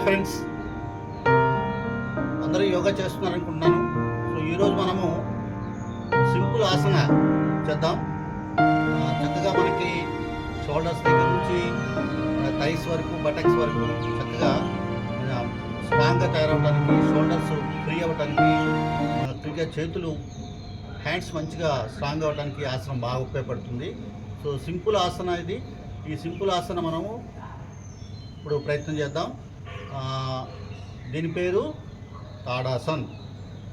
Hi friends అందరూ యోగా చేస్తున్నారు అనుకుంటున్నాను సో ఈరోజు మనము సింపుల్ ఆసన చేద్దాం. చక్కగా మనకి షోల్డర్స్ దగ్గర నుంచి థైస్ వరకు బటక్స్ వరకు చక్కగా స్ట్రాంగ్గా తయారవడానికి షోల్డర్స్ ఫ్రీ అవ్వడానికి క్రికెట్ చేతులు హ్యాండ్స్ మంచిగా స్ట్రాంగ్ అవ్వడానికి ఆసనం బాగా ఉపయోగపడుతుంది. సో సింపుల్ ఆసన ఇది. ఈ సింపుల్ ఆసన మనము ఇప్పుడు ప్రయత్నం చేద్దాం. దీని పేరు తాడాసన్.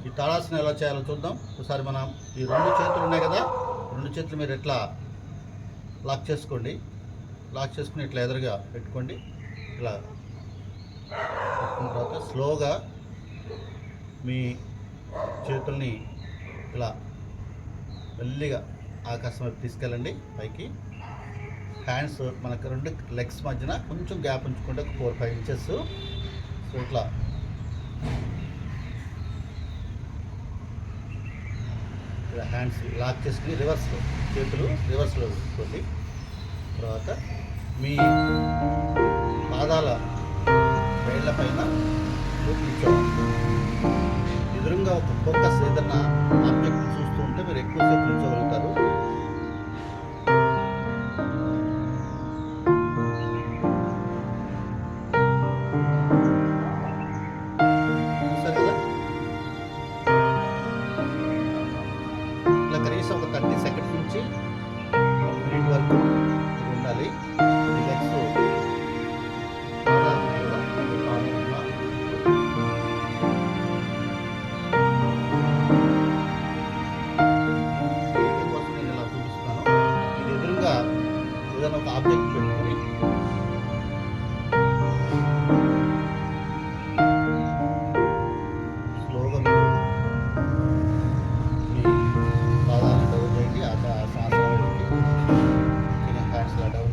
ఈ తాడాసన్ ఎలా చేయాలో చూద్దాం. ఒకసారి మనం ఈ రెండు చేతులు ఉన్నాయి కదా రెండు చేతులు మీరు ఎట్లా లాక్ చేసుకోండి. లాక్ చేసుకుని ఇట్లా ఎదురుగా పెట్టుకోండి. ఇలా పెట్టుకున్న తర్వాత స్లోగా మీ చేతుల్ని ఇలా మెల్లిగా ఆకాశం వైపు తీసుకెళ్ళండి పైకి. హ్యాండ్స్ మనకు రెండు లెగ్స్ మధ్యన కొంచెం గ్యాప్ ఉంచుకుంటే ఒక ఫోర్ ఫైవ్ ఇంచెస్. సో ఇట్లా. ఇలా హ్యాండ్స్ లాక్ చేసుకుని రివర్స్లో చేతులు రివర్స్లో పెట్టుకోండి. తర్వాత మీ పాదాల వేళ్ళ పైన కూర్చోవాలి ఎదురుగా ఒక ఫోకస్ ఏదన్నా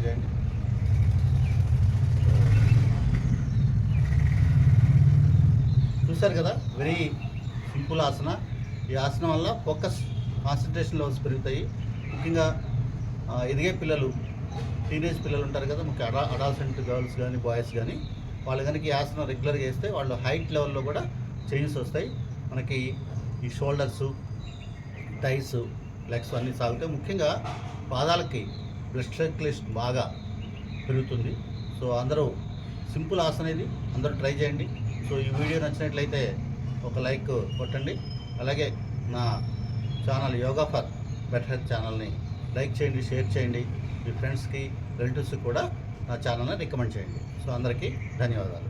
చేయండి చూశారు కదా? Very simple asana. ఈ ఆసనం వల్ల ఫోకస్ కాన్సన్ట్రేషన్ లెవెల్స్ పెరుగుతాయి. ముఖ్యంగా ఎదిగే పిల్లలు టీనేజ్ పిల్లలు ఉంటారు కదా ముఖ్య అడా అడాల్సెంట్ గర్ల్స్ కానీ బాయ్స్ కానీ వాళ్ళు కనుక యాసన ఆసనం రెగ్యులర్గా చేస్తే వాళ్ళు హైట్ లెవెల్లో కూడా చేంజెస్ వస్తాయి. మనకి ఈ షోల్డర్స్ టైస్ లెగ్స్ అన్నీ సాగుతాయి. ముఖ్యంగా పాదాలకి బ్లడ్ సర్క్యులేషన్ బాగా పెరుగుతుంది. సో అందరూ సింపుల్ ఆసన ఇది. అందరూ ట్రై చేయండి. సో ఈ వీడియో నచ్చినట్లయితే ఒక లైక్ కొట్టండి. అలాగే నా channel yoga for better health ఛానల్ని లైక్ చేయండి షేర్ చేయండి. మీ ఫ్రెండ్స్కి రిలేటివ్స్కి కూడా నా ఛానల్ని రికమెండ్ చేయండి. సో అందరికీ ధన్యవాదాలు.